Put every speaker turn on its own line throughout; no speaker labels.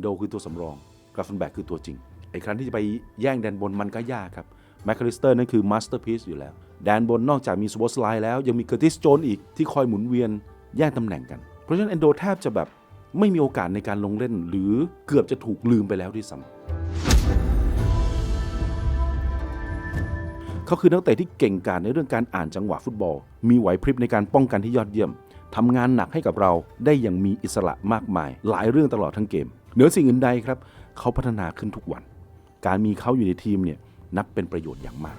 โดคือตัวสำรองกราฟเฟนแบกคือตัวจริง ไอ้ครั้นที่จะไปแย่งแดนบนมันก็ยากครับแมคคาลิสเตอร์นั่นคือมาสเตอร์พีซอยู่แล้ว แดนบนนอกจากมีสวอตสไลด์แล้ว ยังมีเคอร์ติสโจนอีกที่คอยหมุนเวียนแย่งตำแหน่งกัน เพราะฉะนั้นเอนโดแทบจะแบบไม่มีโอกาสในการลงเล่น หรือเกือบจะถูกลืมไปแล้วด้วยซ้ำเขาคือนักเตะที่เก่งกาจในเรื่องการอ่านจังหวะฟุตบอล มีไหวพริบในการป้องกันที่ยอดเยี่ยมทำงานหนักให้กับเราได้อย่างมีอิสระมากมาย หลายเรื่องตลอดทั้งเกม เหนือสิ่งอื่นใดครับเขาพัฒนาขึ้นทุกวัน การมีเขาอยู่ในทีมเนี่ยนับเป็นประโยชน์อย่างมาก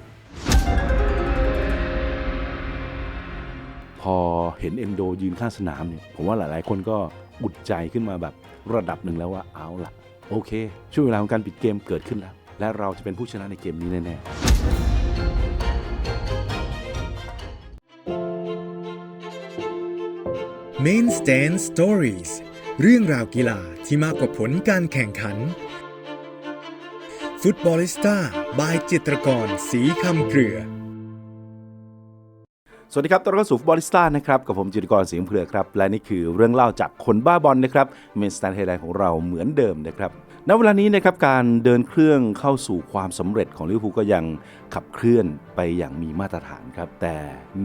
พอเห็นเอนโดยืนข้างสนามเนี่ยผมว่าหลายๆ คนก็อุดใจขึ้นมาแบบระดับหนึ่งแล้วว่าเอาล่ะโอเค ช่วงเวลาของการปิดเกมเกิดขึ้นแล้ว และเราจะเป็นผู้ชนะในเกมนี้แน่ๆ
Main Stand Stories เรื่องราวกีฬาที่มากกว่าผลการแข่งขัน ฟุตบอลิสต้าบายจิตรกรสีคำเกลือ
สวัสดีครับต้อนรับเข้าสู่ฟุตบอลิสต้านะครับ กับผมจิตกรเสียงเผือกครับ และนี่คือเรื่องเล่าจากคนบ้าบอลนะครับเมนสแตนไทยแลน์ของเราเหมือนเดิมนะครับณเวลานี้นะครับการเดินเครื่องเข้าสู่ความสำเร็จของลิเวอร์พูลก็ยังขับเคลื่อนไปอย่างมีมาตรฐานครับ แต่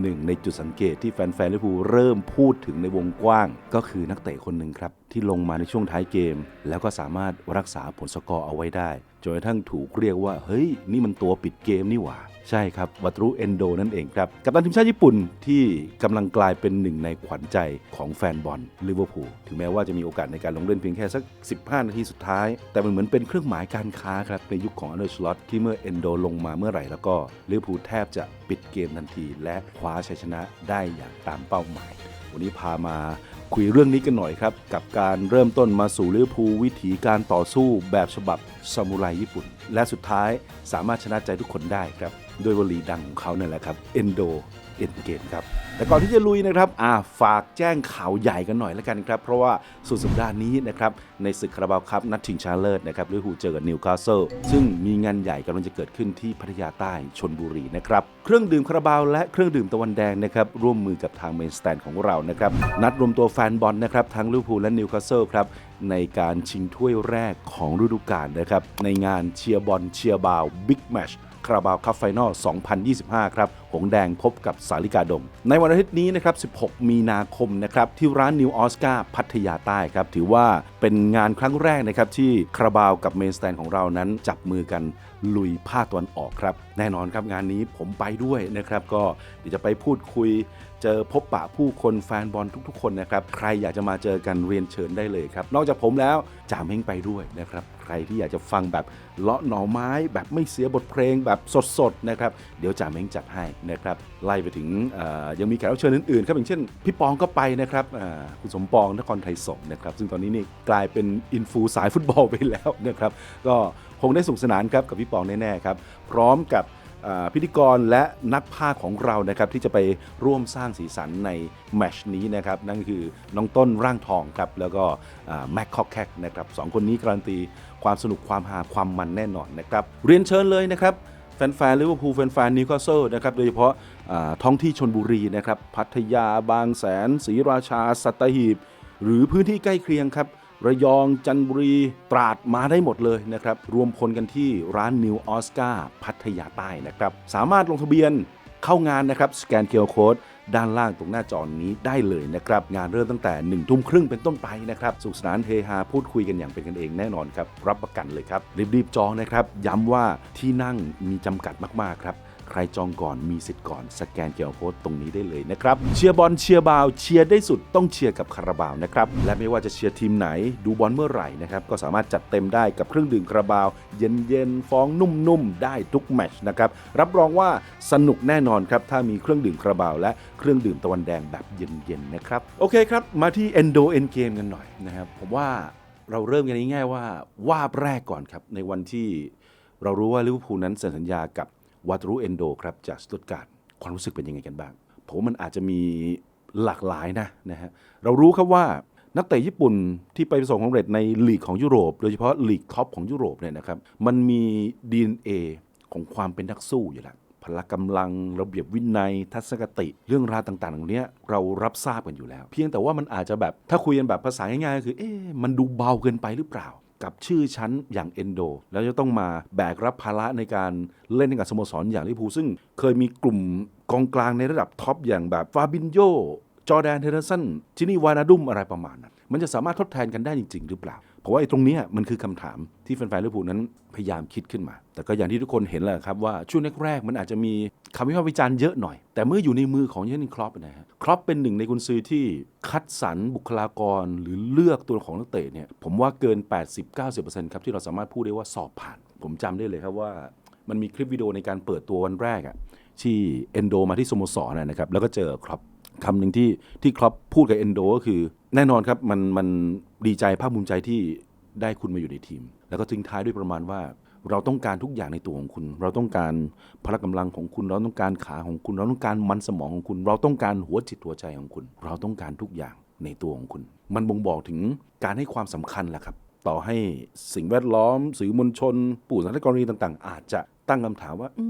หนึ่งในจุดสังเกตที่แฟนๆลิเวอร์พูลเริ่มพูดถึงในวงกว้าง ก็คือนักเตะคนหนึ่งครับ ที่ลงมาในช่วงท้ายเกม แล้วก็สามารถรักษาผลสกอร์เอาไว้ได้จนกระทั่งถูกเรียกว่าเฮ้ยนี่มันตัวปิดเกมนี่หว่า ใช่ครับวัตรุเอนโดนั่นเองครับ กัปตันทีมชาติญี่ปุ่นที่กำลังกลายเป็นหนึ่งในขวัญใจของแฟนบอลลิเวอร์พูลถึงแม้ว่าจะมีโอกาสในการลงเล่นเพียงแค่สัก 15 นาทีสุดท้าย แต่มันเหมือนเป็นเครื่องหมายการค้าครับ ในยุคของอันเดอร์ชลอตที่เมื่อเอนโดลงมาเมื่อไหร่แล้วก็ลิเวอร์พูลแทบจะปิดเกมทันที และคว้าชัยชนะได้อย่างตามเป้าหมาย วันนี้พามาคุยเรื่องนี้กันหน่อยครับ กับการเริ่มต้นมาสู่ลิเวอร์พูลวิถีการต่อสู้แบบฉบับซามูไรญี่ปุ่น และสุดท้ายสามารถชนะใจทุกคนได้ครับ ด้วยวลีดังของเขานั่นแหละครับ Endo End Game ครับ แต่ก่อนที่จะลุยนะครับอ่าฝากแจ้งข่าวใหญ่กันหน่อยแล้วกันครับ เพราะว่าสุดสัปดาห์นี้นะครับ ในศึกคาราบาวคัพนัดชิงชนะเลิศนะครับลิเวอร์พูลเจอกับนิวคาสเซิลซึ่งมีงานใหญ่กำลังจะเกิดขึ้นที่พัทยาใต้ชนบุรีนะครับ เครื่องดื่มคาราบาวและเครื่องดื่มตะวันแดงนะครับ ร่วมมือกับทางเมนสแตนของเรานะครับ นัดรวมตัวแฟนบอลนะครับทั้งลิเวอร์พูลและนิวคาสเซิลครับในการชิงถ้วยแรกของฤดูกาลนะครับในงานเชียร์บอลเชียร์บาวบิ๊กแมช คาราบาวคัพไฟนอล 2025 ครับหงแดงพบกับสาลิกาดง ในวันอาทิตย์นี้นะครับ 16 มีนาคมนะครับที่ร้านนิวออสการ์พัทยาใต้ครับถือว่าเป็นงานครั้งแรกนะครับที่คาราบาวกับเมนสแตนของเรานั้นจับมือกันลุยภาคตะวันออกครับ แน่นอนครับงานนี้ผมไปด้วยนะครับ ก็เดี๋ยวจะไปพูดคุย เจอพบปะผู้คนแฟนบอลทุกๆ คนนะครับ ใครอยากจะมาเจอกันเรียนเชิญได้เลยครับ นอกจากผมแล้วจ่าเม้งไปด้วยนะครับ ใครที่อยากจะฟังแบบเลาะหน่อไม้ แบบไม่เสียบทเพลงแบบสดๆนะครับเดี๋ยวจ่าเม้งจัดให้นะครับไล่ไปถึงยังมีแขกรับเชิญอื่นๆครับอย่างเช่นพี่ปองก็ไปนะครับคุณสมปองนครไทยสงนะครับซึ่งตอนนี้นี่กลายเป็นอินฟูสายฟุตบอลไปแล้วนะครับก็คงได้สนุกสนานครับกับพี่ปองแน่ๆครับพร้อมกับพิธีกรและนักภาคของเรานะครับที่จะไปร่วมสร้างสีสันในแมชนี้นะครับนั่นคือน้องต้นร่างทองครับแล้วก็แม็กคอกแคกนะครับสองคนนี้การันตีความสนุกความฮาความมันแน่นอนนะครับเรียนเชิญเลยนะครับ แฟนๆลิเวอร์พูลแฟนๆนิวคาสเซิลนะครับโดยเฉพาะท้องที่ชนบุรีนะครับพัทยาบางแสนศรีราชา สัตหีบ หรือพื้นที่ใกล้เคียงครับระยองจันทบุรีตราดมาได้หมดเลยนะครับ รวมพลกันที่ร้านนิวออสการ์พัทยาใต้นะครับ สามารถลงทะเบียนเข้างานนะครับ สแกนเคอร์โค้ด ด้านล่างตรงหน้าจอนี้ได้เลยนะครับ งานเริ่มตั้งแต่1นึ่ทุ่มครึ่งเป็นต้นไปนะครับสุขสนานเฮฮาพูดคุยกันอย่างเป็นกันเองแน่นอนครับ รับประกันเลยครับ รีบๆจองนะครับ ย้ำว่าที่นั่งมีจำกัดมากๆครับ รจองก่อนมีสิทธิ์ก่อน สแกนเกียร์โค้ดตรงนี้ได้เลยนะครับ เชียร์บอลเชียร์บาวเชียร์ได้สุดต้องเชียร์กับคาราบาวนะครับ และไม่ว่าจะเชียร์ทีมไหนดูบอลเมื่อไหร่นะครับ ก็สามารถจัดเต็มได้กับเครื่องดื่มคาราบาว เย็นๆฟองนุ่มๆ ได้ทุกแมตช์นะครับ รับรองว่าสนุกแน่นอนครับ ถ้ามีเครื่องดื่มคาราบาว และเครื่องดื่มตะวันแดงแบบเย็นๆนะครับ โอเคครับ มาที่ Endo End Game กันหน่อยนะครับผมว่าเราเริ่มกันง่ายๆว่าวาบแรกก่อนครับในวันที่เรารู้ว่าลิเวอร์พูลนั้นเซ็นสัญญากับ วาตรุเอนโดครับจากสตุตการ์ดความรู้สึกเป็นยังไงกันบ้าง ผมมันอาจจะมีหลากหลายนะนะฮะเรารู้ครับว่านักเตะญี่ปุ่นที่ไปประสบความสำเร็จในลีกของยุโรป โดยเฉพาะลีกท็อปของยุโรปเนี่ยนะครับมันมี DNA ของความเป็นนักสู้อยู่แล้วพละกำลังระเบียบวินัย ทัศนคติเรื่องราวต่างๆเหล่านี้เรารับทราบกันอยู่แล้ว เพียงแต่ว่ามันอาจจะแบบถ้าคุยกันแบบภาษาง่ายๆก็คือเอ๊ะมันดูเบาเกินไปหรือเปล่า กับชื่อชั้นอย่างเอนโด แล้วจะต้องมาแบกรับภาระในการเล่นให้กับสโมสรอย่างลิพูซึ่งเคยมีกลุ่มกองกลางในระดับท็อปอย่างแบบฟาบินโยจอแดนเทเลสันจินี่วานาดุมอะไรประมาณนั้น มันจะสามารถทดแทนกันได้จริง ๆ หรือเปล่า เพราะว่าไอ้ตรงนี้มันคือคำถามที่แฟนๆลิเวอร์พูลนั้นพยายามคิดขึ้นมา แต่ก็อย่างที่ทุกคนเห็นแหละครับว่าช่วงแรกๆมันอาจจะมี คำวิพากษ์วิจารณ์เยอะหน่อย แต่เมื่ออยู่ในมือของเยอร์เกนครอปนะฮะครอปเป็นหนึ่งในกุนซือที่คัดสรรบุคลากรหรือเลือกตัวของนักเตะเนี่ยผมว่าเกิน 80-90%ครับที่เราสามารถพูดได้ว่าสอบผ่าน ผมจำได้เลยครับว่ามันมีคลิปวิดีโอในการเปิดตัววันแรกอะที่เอนโดมาที่สโมสรนะนะครับแล้วก็เจอครอปคำหนึ่งที่ที่ครอปพูดกับเอนโดก็คือ แน่นอนครับมันมันดีใจภาคภูมิใจที่ได้คุณมาอยู่ในทีม แล้วก็ทิ้งท้ายด้วยประมาณว่า เราต้องการทุกอย่างในตัวของคุณ เราต้องการพละกำลังของคุณ เราต้องการขาของคุณ เราต้องการมันสมองของคุณ เราต้องการหัวจิตหัวใจของคุณ เราต้องการทุกอย่างในตัวของคุณ มันบ่งบอกถึงการให้ความสำคัญแหละครับ ต่อให้สิ่งแวดล้อม สื่อมวลชนปู่สังคกรณีต่าง ๆ อาจจะตั้งคำถามว่าอ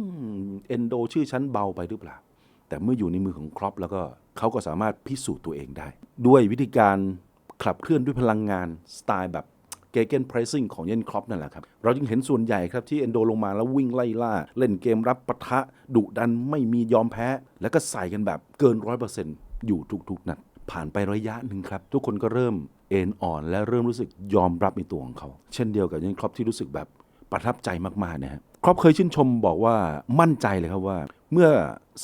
เอนโดชื่อชั้นเบาไปหรือเปล่า แต่เมื่ออยู่ในมือของครอปแล้วก็เขาก็สามารถพิสูจน์ตัวเองได้ ด้วยวิธีการขับเคลื่อนด้วยพลังงานสไตล์แบบ เกเกนเพรซิ่งของเยนครอปนั่นแหละครับ เราจึงเห็นส่วนใหญ่ครับที่เอนโดลงมาแล้ววิ่งไล่ล่า เล่นเกมรับปะทะดุดันไม่มียอมแพ้ แล้วก็ใส่กันแบบเกินร้อยเปอร์เซ็นต์อยู่ทุกๆนัดผ่านไประยะหนึ่งครับ ทุกคนก็เริ่มเอ็นอ่อน และเริ่มรู้สึกยอมรับในตัวของเขา เช่นเดียวกับเยนครอปที่รู้สึกแบบประทับใจมากๆนะฮะครอปเคยชื่นชมบอกว่ามั่นใจเลยครับว่า เมื่อ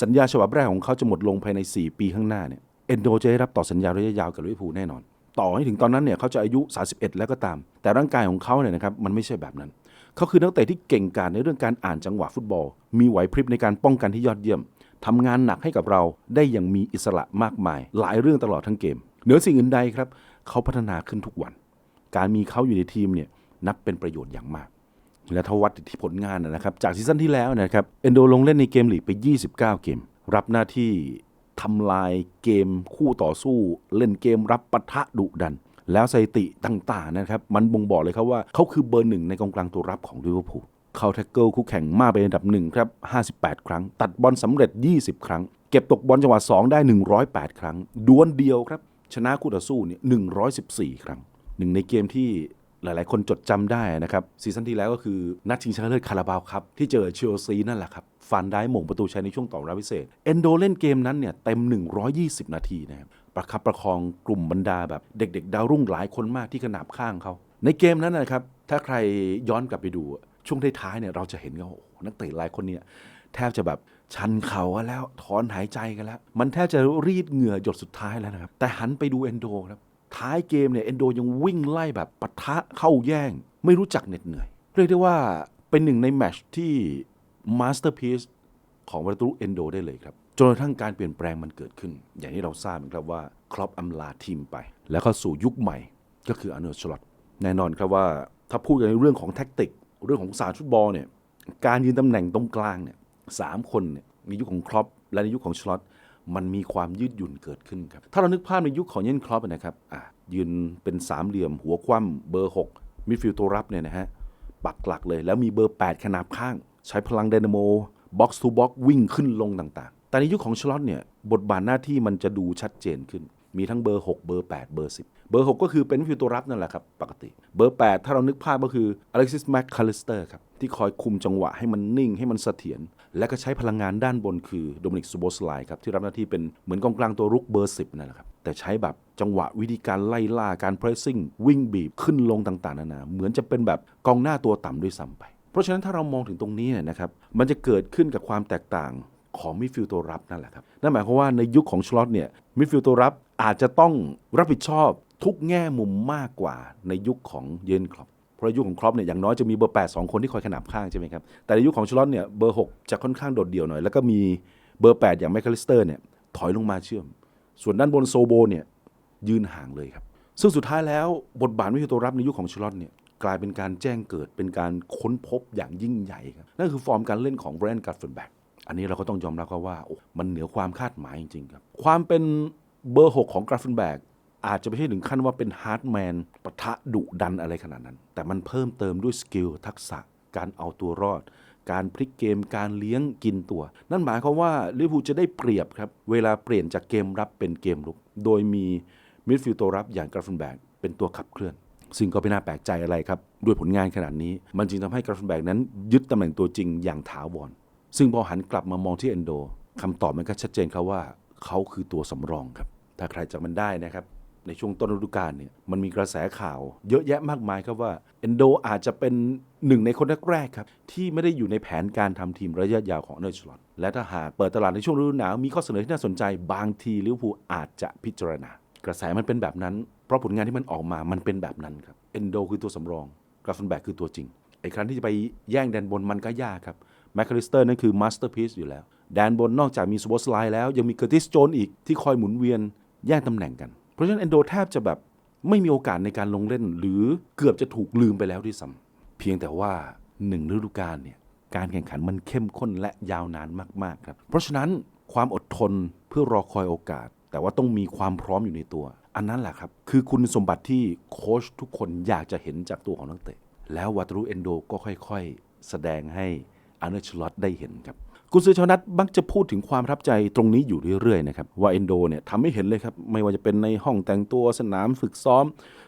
สัญญาฉบับแรกของเขาจะหมดลงภายใน 4 ปีข้างหน้าเนี่ยเอนโดจะได้รับต่อสัญญาระยะยาวกับลิเวอร์พูลแน่นอน ต่อให้ถึงตอนนั้นเนี่ยเขาจะอายุ 31 แล้วก็ตาม แต่ร่างกายของเขาเนี่ยนะครับมันไม่ใช่แบบนั้น เขาคือนักเตะที่เก่งกาจในเรื่องการอ่านจังหวะฟุตบอล มีไหวพริบในการป้องกันที่ยอดเยี่ยมทำงานหนักให้กับเราได้อย่างมีอิสระมากมาย หลายเรื่องตลอดทั้งเกม เหนือสิ่งอื่นใดครับเขาพัฒนาขึ้นทุกวัน การมีเขาอยู่ในทีมเนี่ยนับเป็นประโยชน์อย่างมาก และทวัดที่ผลงานนะครับจากซีซั่นที่แล้วนะครับเอนโดลงเล่นในเกมลีกไป 29 เกม รับหน้าที่ ทำลายเกมคู่ต่อสู้ เล่นเกมรับปะทะดุดัน แล้วสถิติต่างๆนะครับ มันบ่งบอกเลยครับว่าเขาคือเบอร์หนึ่งในกองกลางตัวรับของลิเวอร์พูลเขาแท็กเกิลคู่แข่งมากเป็นอันดับหนึ่งครับ 58 ครั้ง ตัดบอลสำเร็จ 20 ครั้ง เก็บตกบอลจังหวะ 2 ได้ 108 ครั้ง ดวลเดียวครับ ชนะคู่ต่อสู้เนี่ย114 ครั้ง หนึ่งในเกมที่หลาย ๆ คนจดจำได้นะครับ ซีซั่นที่แล้วก็คือ นัดชิงชนะเลิศคาราบาวครับ ที่เจอเชลซีนั่นแหละครับ ฟันได้หม่งประตูชัยในช่วงต่อเวลาพิเศษ เอนโดเล่นเกมนั้นเนี่ยเต็ม 120 นาทีนะครับประคับประคองกลุ่มบรรดาแบบเด็ก ๆ ดาวรุ่งหลายคนมากที่ขนาบข้างเขาในเกมนั้นนะครับถ้าใครย้อนกลับไปดูช่วงท้ายๆเนี่ยเราจะเห็นว่านักเตะหลายคนเนี่ยแทบจะแบบชันเข่ากันแล้วถอนหายใจกันแล้ว มันแทบจะรีดเหงื่อหยดสุดท้ายแล้วนะครับ แต่หันไปดูเอนโดครับท้ายเกมเนี่ยเอนโดยังวิ่งไล่แบบปะทะเข้าแย่ง ไม่รู้จักเหน็ดเหนื่อย เรียกได้ว่าเป็นหนึ่งในแมชที่ มาสเตอร์พี e ของประตูเอนโดได้เลยครับจนกระทั่งการเปลี่ยนแปลงมันเกิดขึ้น อย่างที่เราทราบครับว่าครอปอำลาทีมไป แล้วเข้าสู่ยุคใหม่ก็คืออเนอร์สลอตแน่นอนครับว่าถ้าพูดกันในเรื่องของแท็กติก เรื่องของศาสตร์ฟุตบอลเนี่ยการยืนตำแหน่งตรงกลางเนี่ยสามคนเนี่ยในยุคของครอปและในยุคของชลอตมันมีความยืดหยุ่นเกิดขึ้นครับ ถ้าเรานึกภาพในยุคของเยนครอปนะครับอะยืนเป็นสามเหลี่ยมหัวคว่ำเบอร์ 6มิดฟิลด์ตัวรับเนี่ยนะฮะปักหลักเลย แล้วมีเบอร์ 8 ขนาบข้าง ใช้พลังไดนาโมบ็อกซ์ทูบ็อกวิ่งขึ้นลงต่างๆ แต่ในยุคของชลอตเนี่ยบทบาทหน้าที่มันจะดูชัดเจนขึ้น มีทั้งเบอร์ 6 เบอร์ 8 เบอร์ 10 เบอร์ 6 ก็คือเป็นมิดฟิลด์ตัวรับนั่นแหละครับ ปกติ เบอร์ 8 ถ้าเรานึกภาพก็คืออเล็กซิสแมคคาลิสเตอร์ครับที่คอยคุมจังหวะให้มันนิ่งให้มันเสถียรและก็ใช้พลังงานด้านบนคือโดมินิกซูโบสไลครับที่รับหน้าที่เป็นเหมือนกองกลางตัวรุกเบอร์ 10นั่นแหละครับแต่ใช้แบบจังหวะวิธีการไล่ล่าการเพรสซิ่งวิ่งบีบขึ้นลงต่างๆนานาเหมือนจะเป็นแบบกองหน้าตัวต่ำด้วยซ้ำไป เพราะฉะนั้นถ้าเรามองถึงตรงนี้นะครับมันจะเกิดขึ้นกับความแตกต่างของมิดฟิลด์ตัวรับนั่นแหละครับนั่นหมายความว่าในยุคของชลอตเนี่ยมิดฟิลด์ตัวรับอาจจะต้องรับผิดชอบทุกแง่มุมมากกว่าในยุคของเยนครอปเพราะยุคของครอปเนี่ยอย่างน้อยจะมีเบอร์ 8 2 คนที่คอยขนาบข้างใช่ไหมครับแต่ในยุคของชลอตเนี่ยเบอร์ 6 จะค่อนข้างโดดเดี่ยวหน่อย แล้วก็มีเบอร์ 8 อย่างแมคคาลิสเตอร์เนี่ยถอยลงมาเชื่อม ส่วนด้านบนโซโบเนี่ยยืนห่างเลยครับซึ่งสุดท้ายแล้วบทบาทวิทยตัวรับในยุคของชลอตเนี่ย กลายเป็นการแจ้งเกิดเป็นการค้นพบอย่างยิ่งใหญ่ครับนั่นคือฟอร์มการเล่นของแบรนด์การ์เฟนแบ็กอันนี้เราก็ต้องยอมรับว่าโอ้มันเหนือความคาดหมายจริงๆครับความเป็นเบอร์ 6 ของกราฟเฟนแบกอาจจะไม่ใช่ถึงขั้นว่าเป็นฮาร์ดแมนปะทะดุดันอะไรขนาดนั้น แต่มันเพิ่มเติมด้วยสกิลทักษะการเอาตัวรอด การพลิกเกมการเลี้ยงกินตัว นั่นหมายความว่าลิเวอร์พูลจะได้เปรียบครับ เวลาเปลี่ยนจากเกมรับเป็นเกมรุก โดยมีมิดฟิลด์ตัวรับอย่างกราฟเฟนแบกเป็นตัวขับเคลื่อน ซึ่งก็ไม่น่าแปลกใจอะไรครับ ด้วยผลงานขนาดนี้ มันจึงทำให้กราฟนแบกนั้น ยึดตำแหน่งตัวจริงอย่างถาวร ซึ่งพอหันกลับมามองที่เอนโดคำตอบมันก็ชัดเจนครับว่าเขาคือตัวสำรองครับ ถ้าใครจำมันได้นะครับ ในช่วงต้นฤดูกาลเนี่ยมันมีกระแสข่าว เยอะแยะมากมายครับว่าเอนโดอาจจะเป็นหนึ่งในคนแรกๆครับ ที่ไม่ได้อยู่ในแผนการทำทีมระยะยาวของเนอร์ชลอตและถ้าหากเปิดตลาดในช่วงฤดูหนาวมีข้อเสนอที่น่าสนใจ บางทีลิเวอร์พูลอาจจะพิจารณา กระแสมันเป็นแบบนั้น ราะผลงานที่มันออกมามันเป็นแบบนั้นครับเอนโดคือตัวสำรองกราฟนแบกคือตัวจริงไอ้ครั้นที่จะไปแย่งแดนบนมันก็ยากครับแมคคาลิสเตอร์นั่นคือมาสเตอร์พีซอยู่แล้ว แดนบนนอกจากมีสโบสไลแล้ว ยังมีเกอร์ติสโจนอีกที่คอยหมุนเวียนแย่งตำแหน่งกัน เพราะฉะนั้นเอนโดแทบจะแบบไม่มีโอกาสในการลงเล่น หรือเกือบจะถูกลืมไปแล้วด้วยซ้ำเพียงแต่ว่าหนึ่งฤดูกาลเนี่ยการแข่งขันมันเข้มข้นและยาวนานมากๆครับเพราะฉะนั้นความอดทนเพื่อรอคอยโอกาส แต่ว่าต้องมีความพร้อมอยู่ในตัว อันนั้นแหละครับ คือคุณสมบัติที่โค้ชทุกคนอยากจะเห็นจากตัวของนักเตะ แล้ววัตรุเอนโดก็ค่อยๆ แสดงให้อาร์เนชลอตได้เห็นครับกุนซือชาวนัทมักจะพูดถึงความรับใจตรงนี้อยู่เรื่อยๆนะครับว่าเอนโดเนี่ยทำให้เห็นเลยครับ ไม่ว่าจะเป็นในห้องแต่งตัวสนามฝึกซ้อม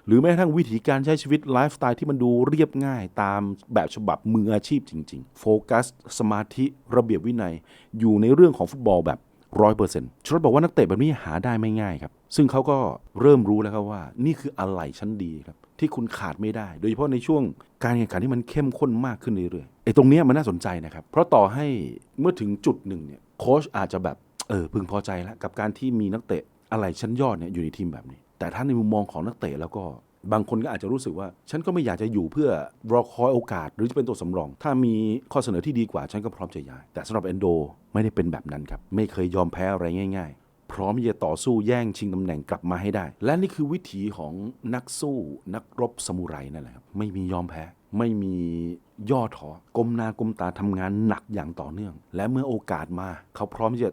หรือแม้กระทั่งวิธีการใช้ชีวิตไลฟ์สไตล์ที่มันดูเรียบง่ายตามแบบฉบับมืออาชีพจริง ๆ โฟกัส สมาธิระเบียบวินัย อยู่ในเรื่องของฟุตบอลแบบ ร้อยเปอร์เซ็นต์ชรบอกว่านักเตะแบบนี้หาได้ไม่ง่ายครับ ซึ่งเขาก็เริ่มรู้แล้วครับว่า นี่คืออะไรชั้นดีครับ ที่คุณขาดไม่ได้ โดยเฉพาะในช่วงการแข่งขันที่มันเข้มข้นมากขึ้นเรื่อยๆไอ้ตรงนี้มันน่าสนใจนะครับ เพราะต่อให้เมื่อถึงจุดหนึ่งเนี่ยโค้ชอาจจะแบบเออพึงพอใจแล้วกับการที่มีนักเตะอะไรชั้นยอดเนี่ยอยู่ในทีมแบบนี้ แต่ถ้าในมุมมองของนักเตะแล้วก็ บางคนก็อาจจะรู้สึกว่า ฉันก็ไม่อยากจะอยู่เพื่อรอคอยโอกาส หรือจะเป็นตัวสำรอง ถ้ามีข้อเสนอที่ดีกว่าฉันก็พร้อมจะย้าย แต่สำหรับเอนโดไม่ได้เป็นแบบนั้นครับ ไม่เคยยอมแพ้อะไรง่าย ๆ พร้อมที่จะต่อสู้แย่งชิงตำแหน่งกลับมาให้ได้ และนี่คือวิถีของนักสู้ นักรบสมุไรนั่นแหละครับไม่มียอมแพ้ ไม่มีย่อท้อก้มหน้าก้มตาทำงานหนักอย่างต่อเนื่อง และเมื่อโอกาสมา เขาพร้อมที่จะ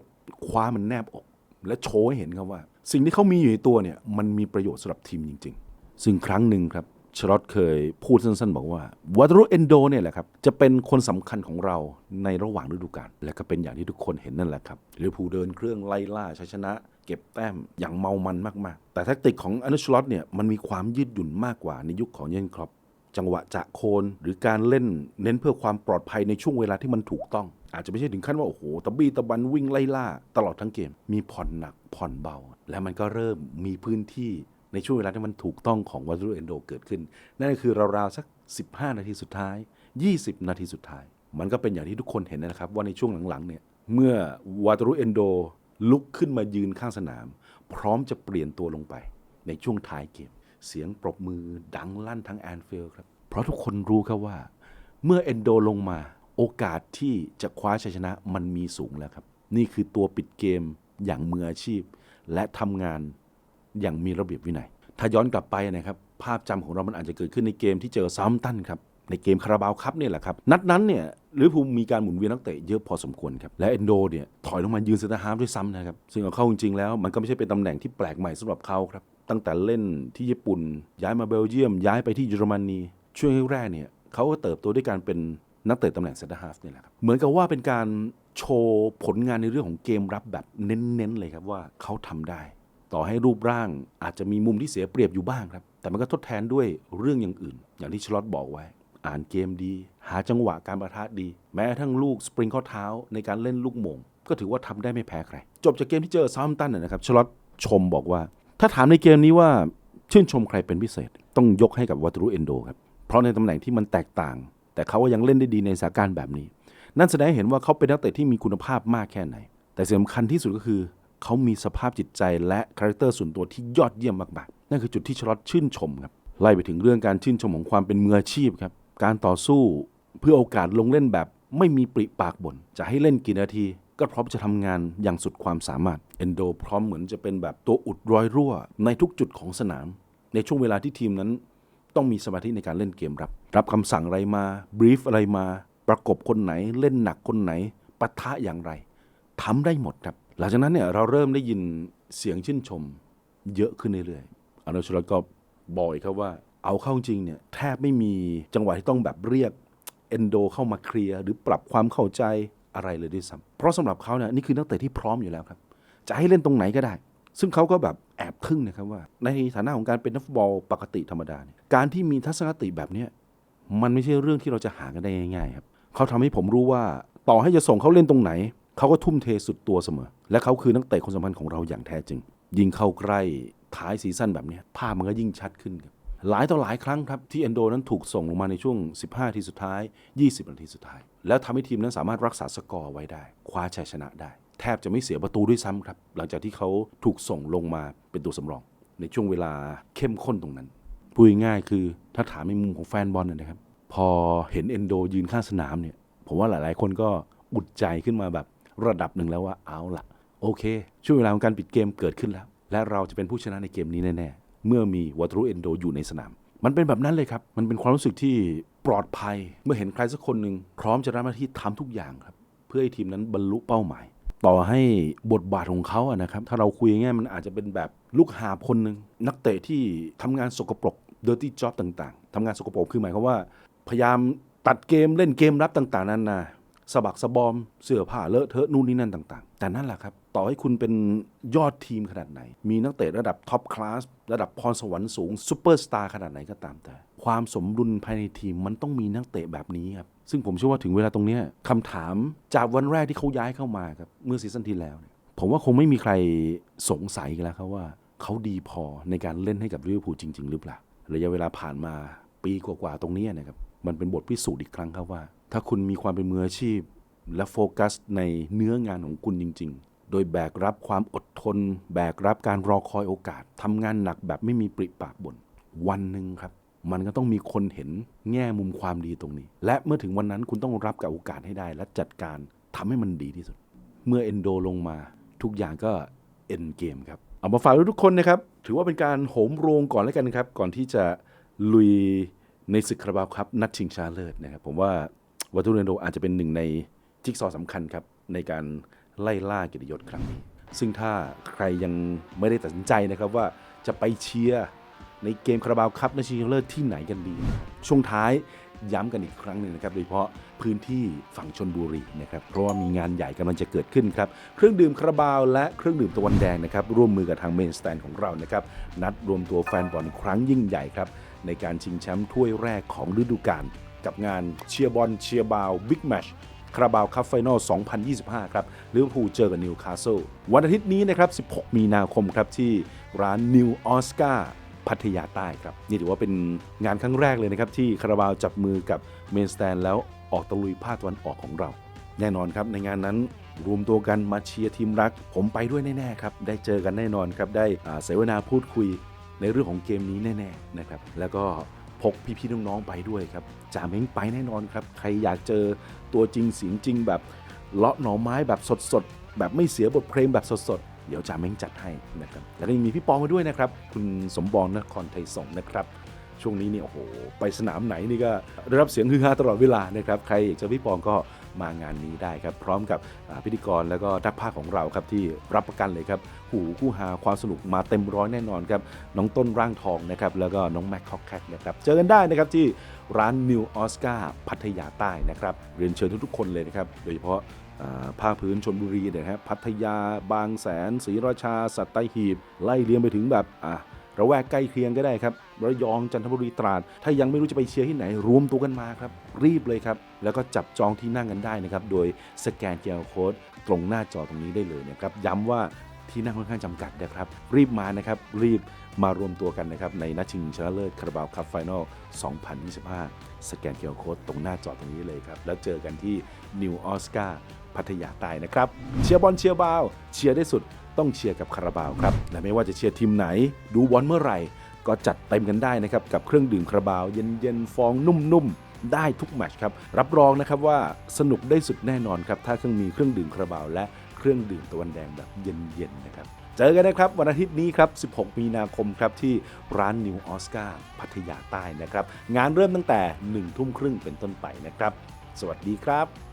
คว้ามันแนบอก และโชว์ให้เห็นครับว่า สิ่งที่เขามีอยู่ในตัวเนี่ยมันมีประโยชน์สำหรับทีมจริง ๆ ซึ่งครั้งหนึ่งครับชรอตเคยพูดสั้นๆ บอกว่าวัตรุเอนโดเนี่ยแหละครับ จะเป็นคนสำคัญของเราในระหว่างฤดูกาลและก็เป็นอย่างที่ทุกคนเห็นนั่นแหละครับลิเวอร์พูลเดินเครื่องไล่ล่าชัยชนะ เก็บแต้มอย่างเมามันมากๆ แต่แทคติกของอนุชลอตเนี่ยมันมีความยืดหยุ่นมากกว่าในยุคของเยนครอปจังหวะจะโคนหรือการเล่นเน้นเพื่อความปลอดภัยในช่วงเวลาที่มันถูกต้อง อาจจะไม่ใช่ถึงขั้นว่า โอ้โหตะบี้ตะบันวิ่งไล่ล่า ตลอดทั้งเกม มีผ่อนหนักผ่อนเบา และมันก็เริ่มมีพื้นที่ ในช่วงเวลาที่มันถูกต้องของวัตถุเอนโดเกิดขึ้น นั่นก็คือราวๆสัก 15 นาทีสุดท้าย 20 นาทีสุดท้าย มันก็เป็นอย่างที่ทุกคนเห็นนะครับ ว่าในช่วงหลังๆเนี่ยเมื่อวาตารุเอนโดลุกขึ้นมายืนข้างสนาม พร้อมจะเปลี่ยนตัวลงไป ในช่วงท้ายเกม เสียงปรบมือดังลั่นทั้งแอนฟิลด์ครับ เพราะทุกคนรู้ครับว่า เมื่อเอนโดลงมาโอกาสที่จะคว้าชัยชนะมันมีสูงแล้วครับ นี่คือตัวปิดเกมอย่างมืออาชีพ และทำงาน อย่างมีระเบียบวินัย ถ้าย้อนกลับไปนะครับ ภาพจำของเรามันอาจจะเกิดขึ้นในเกมที่เจอซัมตันครับ ในเกมคาราบาวคัพเนี่ยแหละครับ นัดนั้นเนี่ยลิเวอร์พูลมีการหมุนเวียนนักเตะเยอะพอสมควรครับ และเอนโดเนี่ยถอยลงมายืนเซนเตอร์ฮาล์ฟด้วยซ้ำนะครับ ซึ่งเอาเข้าจริงๆแล้วมันก็ไม่ใช่เป็นตำแหน่งที่แปลกใหม่สำหรับเขาครับ ตั้งแต่เล่นที่ญี่ปุ่น ย้ายมาเบลเยียม ย้ายไปที่เยอรมนี ช่วงแรกๆเนี่ยเขาก็เติบโตด้วยการเป็นนักเตะตำแหน่งเซนเตอร์ฮาล์ฟนี่แหละครับ เหมือนกับว่าเป็นการโชว์ผลงานในเรื่องของเกมรับแบบเน้นๆเลยครับว่าเขาทำได้ ต่อให้รูปร่างอาจจะมีมุมที่เสียเปรียบอยู่บ้างครับ แต่มันก็ทดแทนด้วยเรื่องอย่างอื่น อย่างที่ชลอตบอกไว้ อ่านเกมดี หาจังหวะการประทะดี แม้กระทั่งลูกสปริงข้อเท้าในการเล่นลูกมง ก็ถือว่าทำได้ไม่แพ้ใคร จบจากเกมที่เจอซาร์มตันนะนะครับชลอตชมบอกว่า ถ้าถามในเกมนี้ว่าชื่นชมใครเป็นพิเศษ ต้องยกให้กับวัตรุเอนโดครับเพราะในตำแหน่งที่มันแตกต่าง แต่เขาก็ยังเล่นได้ดีในสถานการณ์แบบนี้ นั่นแสดงให้เห็นว่าเขาเป็นนักเตะที่มีคุณภาพมากแค่ไหน แต่สิ่งสำคัญที่สุดก็คือ เขามีสภาพจิตใจและคาแรคเตอร์ส่วนตัวที่ยอดเยี่ยมมากๆนั่นคือจุดที่ชลอตชื่นชมครับไล่ไปถึงเรื่องการชื่นชมของความเป็นมืออาชีพครับการต่อสู้เพื่อโอกาสลงเล่นแบบ ไม่มีปริปากบน่นจะให้เล่นกี่นาที ก็พร้อมจะทำงานอย่างสุดความสามารถเอนโดพร้อมเหมือนจะเป็นแบบตัวอุดรอยรั่ว ในทุกจุดของสนาม ในช่วงเวลาที่ทีมนั้น ต้องมีสมาธิในการเล่นเกมรับ รับคำสั่งอะไรมาบรีฟอะไรมา ประกบคนไหนเล่นหนักคนไหนปะทะอย่างไรทำได้หมดครับ หลังจากนั้นเนี่ยเราเริ่มได้ยินเสียงชื่นชมเยอะขึ้นเรื่อยๆอนุชลก็บอกอีกครับว่าเอาเข้าจริงเนี่ยแทบไม่มีจังหวะที่ต้องแบบเรียกเอนโดเข้ามาเคลียร์หรือปรับความเข้าใจอะไรเลยด้วยซ้ำเพราะสำหรับเขาเนี่ยนี่คือนักเตะที่พร้อมอยู่แล้วครับ จะให้เล่นตรงไหนก็ได้ ซึ่งเขาก็แบบแอบทึ่งนะครับว่า ในฐานะของการเป็นนักฟุตบอลปกติธรรมดาเนี่ยการที่มีทัศนคติแบบเนี้ยมันไม่ใช่เรื่องที่เราจะหากันได้ง่ายๆครับเขาทำให้ผมรู้ว่าต่อให้จะส่งเขาเล่นตรงไหน เขาก็ทุ่มเทสุดตัวเสมอ และเขาคือนักเตะคนสำคัญของเราอย่างแท้จริง ยิ่งเข้าใกล้ท้ายซีซั่นแบบนี้ภาพมันก็ยิ่งชัดขึ้นครับหลายต่อหลายครั้งครับที่เอนโดนั้นถูกส่งลงมาในช่วง 15 ทีสุดท้าย 20 นาทีสุดท้าย แล้วทำให้ทีมนั้นสามารถรักษาสกอร์ไว้ได้ คว้าชัยชนะได้ แทบจะไม่เสียประตูด้วยซ้ำครับ หลังจากที่เขาถูกส่งลงมาเป็นตัวสำรอง ในช่วงเวลาเข้มข้นตรงนั้นพูดง่ายคือ ถ้าถามในมุมของแฟนบอลนะครับ พอเห็นเอนโดยืนข้างสนามเนี่ย ผมว่าหลายๆ คนก็อุดใจขึ้นมาแบบ ระดับหนึ่งแล้วว่าเอาละโอเค ช่วงเวลาของการปิดเกมเกิดขึ้นแล้ว และเราจะเป็นผู้ชนะในเกมนี้แน่ๆ เมื่อมีวัตรุเอนโดอยู่ในสนาม มันเป็นแบบนั้นเลยครับ มันเป็นความรู้สึกที่ปลอดภัย เมื่อเห็นใครสักคนหนึ่งพร้อมจะรับหน้าที่ทำทุกอย่างครับ เพื่อให้ทีมนั้นบรรลุเป้าหมาย ต่อให้บทบาทของเขาอะนะครับ ถ้าเราคุยง่ายมันอาจจะเป็นแบบลูกหาคนหนึ่งนักเตะที่ทำงานสกปรก dirty job ต่าง ๆทำงานสกปรกคือหมายความว่า พยายามตัดเกมเล่นเกมรับต่าง ๆนานา สะบักสะบอมเสื้อผ้าเลอะเทอะนู่นนี่นั่นต่าง ๆ แต่นั่นแหละครับ ต่อให้คุณเป็นยอดทีมขนาดไหน มีนักเตะระดับท็อปคลาสระดับพรสวรรค์สูงซูเปอร์สตาร์ขนาดไหนก็ตามแต่ ความสมดุลภายในทีมมันต้องมีนักเตะแบบนี้ครับซึ่งผมเชื่อว่าถึงเวลาตรงนี้คำถามจากวันแรกที่เขาย้ายเข้ามาครับเมื่อซีซั่นที่แล้ว ผมว่าคงไม่มีใครสงสัยกันแล้วครับว่าเขาดีพอในการเล่นให้กับลิเวอร์พูลจริง ๆ หรือเปล่าระยะเวลาผ่านมาปีกว่าๆตรงนี้นะครับมันเป็นบทพิสูจน์อีกครั้งครับว่า ถ้าคุณมีความเป็นมืออาชีพ และโฟกัสในเนื้องานของคุณจริง ๆ โดยแบกรับความอดทน แบกรับการรอคอยโอกาสทำงานหนักแบบไม่มีปริปากบนวันหนึ่งครับ มันก็ต้องมีคนเห็นแง่มุมความดีตรงนี้ และเมื่อถึงวันนั้นคุณต้องรับกับโอกาสให้ได้ และจัดการทำให้มันดีที่สุด เมื่อเอนโดลงมาทุกอย่างก็เอ็นเกมครับเอามาฝากทุกคนนะครับ ถือว่าเป็นการโหมโรงก่อนแล้วกันครับ ก่อนที่จะลุยในศึกคาราบาวครับ นัดชิงชนะเลิศนะครับ ผมว่า วัตถุเรนโดอาจจะเป็นหนึ่งในจิ๊กซอว์สำคัญครับในการไล่ล่าเกียรติยศครั้งนี้ ซึ่งถ้าใครยังไม่ได้ตัดสินใจนะครับว่าจะไปเชียร์ในเกมคาราบาวครับในชิงชนะเลิศที่ไหนกันดี ช่วงท้ายย้ำกันอีกครั้งหนึ่งนะครับโดยเฉพาะพื้นที่ฝั่งชนบุรีนะครับเพราะว่ามีงานใหญ่กำลังจะเกิดขึ้นครับเครื่องดื่มคาราบาว และเครื่องดื่มตะวันแดงนะครับร่วมมือกับทางเมนสแตนของเรานะครับนัดรวมตัวแฟนบอลครั้งยิ่งใหญ่ครับในการชิงแชมป์ถ้วยแรกของฤดูกาล กับงานเชียร์บอลเชียร์บาวบิ๊กแมชคาราบาวคัพไฟนอล 2025 ครับลิเวอร์พูลเจอกับนิวคาสเซิลวันอาทิตย์นี้นะครับ 16 มีนาคมครับที่ร้านนิวออสการ์พัทยาใต้ครับ นี่ถือว่าเป็นงานครั้งแรกเลยนะครับ ที่คาราบาวจับมือกับเมนสแตนแล้วออกตะลุยภาคตะวันออกของเรา แน่นอนครับในงานนั้นรวมตัวกันมาเชียร์ทีมรัก ผมไปด้วยแน่ๆครับได้เจอกันแน่นอนครับได้เสวนาพูดคุยในเรื่องของเกมนี้แน่ๆนะครับแล้วก็ พกพี่ๆน้องๆไปด้วยครับจ่าเม้งไปแน่นอนครับ ใครอยากเจอตัวจริงเสียงจริงแบบเลาะหน่อไม้แบบสดๆ แบบไม่เสียบทเพลงแบบสดๆ เดี๋ยวจ่าเม้งจัดให้นะครับแล้วก็ยังมีพี่ปองมาด้วยนะครับ คุณสมบรนครไทยสงนะครับ ช่วงนี้เนี่ยโอ้โห ไปสนามไหนนี่ก็ได้รับเสียงฮือฮาตลอดเวลานะครับ ใครอยากเจอพี่ปองก็ มางานนี้ได้ครับ พร้อมกับพิธีกรแล้วก็ทักภาคของเราครับที่รับประกันเลยครับ หูคู่หาความสนุกมาเต็มร้อยแน่นอนครับน้องต้นร่างทองนะครับแล้วก็น้องแม็กคอกแคทนะครับเจอกันได้นะครับที่ร้านนิวออสการ์พัทยาใต้นะครับเรียนเชิญทุกๆคนเลยนะครับโดยเฉพาะภาคพื้นชนบุรีเนี่ยนะครับพัทยาบางแสนศรีราชา สัตหีบ ไล่เลียงไปถึงแบบอะ ระแวกใกล้เคียงก็ได้ครับระยองจันทบุรีตราด ถ้ายังไม่รู้จะไปเชียร์ที่ไหน รวมตัวกันมาครับ รีบเลยครับ แล้วก็จับจองที่นั่งกันได้นะครับ โดยสแกนเ r โค้ดตรงหน้าจอตรงนี้ได้เลยนะครับ ย้ำว่าที่นั่งค่อนข้างจำกัดนะครับ รีบมานะครับ รีบมารวมตัวกันนะครับ ในนัดชิงชนะเลิศคาราบาวคัพไฟนอล2025 สแกนเ r โค้ดตรงหน้าจอตรงนี้เลยครับ แล้วเจอกันที่นิวออสการ์พัทยาใต้นะครับ เชียร์บอลเชียร์บาว เชียร์ได้สุด ต้องเชียร์กับคาราบาวครับและไม่ว่าจะเชียร์ทีมไหน ดูบอลเมื่อไหร่ ก็จัดเต็มกันได้นะครับกับเครื่องดื่มคาราบาว เย็นๆฟองนุ่มๆได้ทุกแมตช์ครับรับรองนะครับว่าสนุกได้สุดแน่นอนครับถ้าเครื่องมีเครื่องดื่มคาราบาวและเครื่องดื่มตะวันแดงแบบเย็นๆนะครับเจอกันนะครับวันอาทิตย์นี้ครับ 16 มีนาคมครับที่ร้านนิวออสการ์พัทยาใต้นะครับ งานเริ่มตั้งแต่ 1 ทุ่มครึ่งเป็นต้นไปนะครับ สวัสดีครับ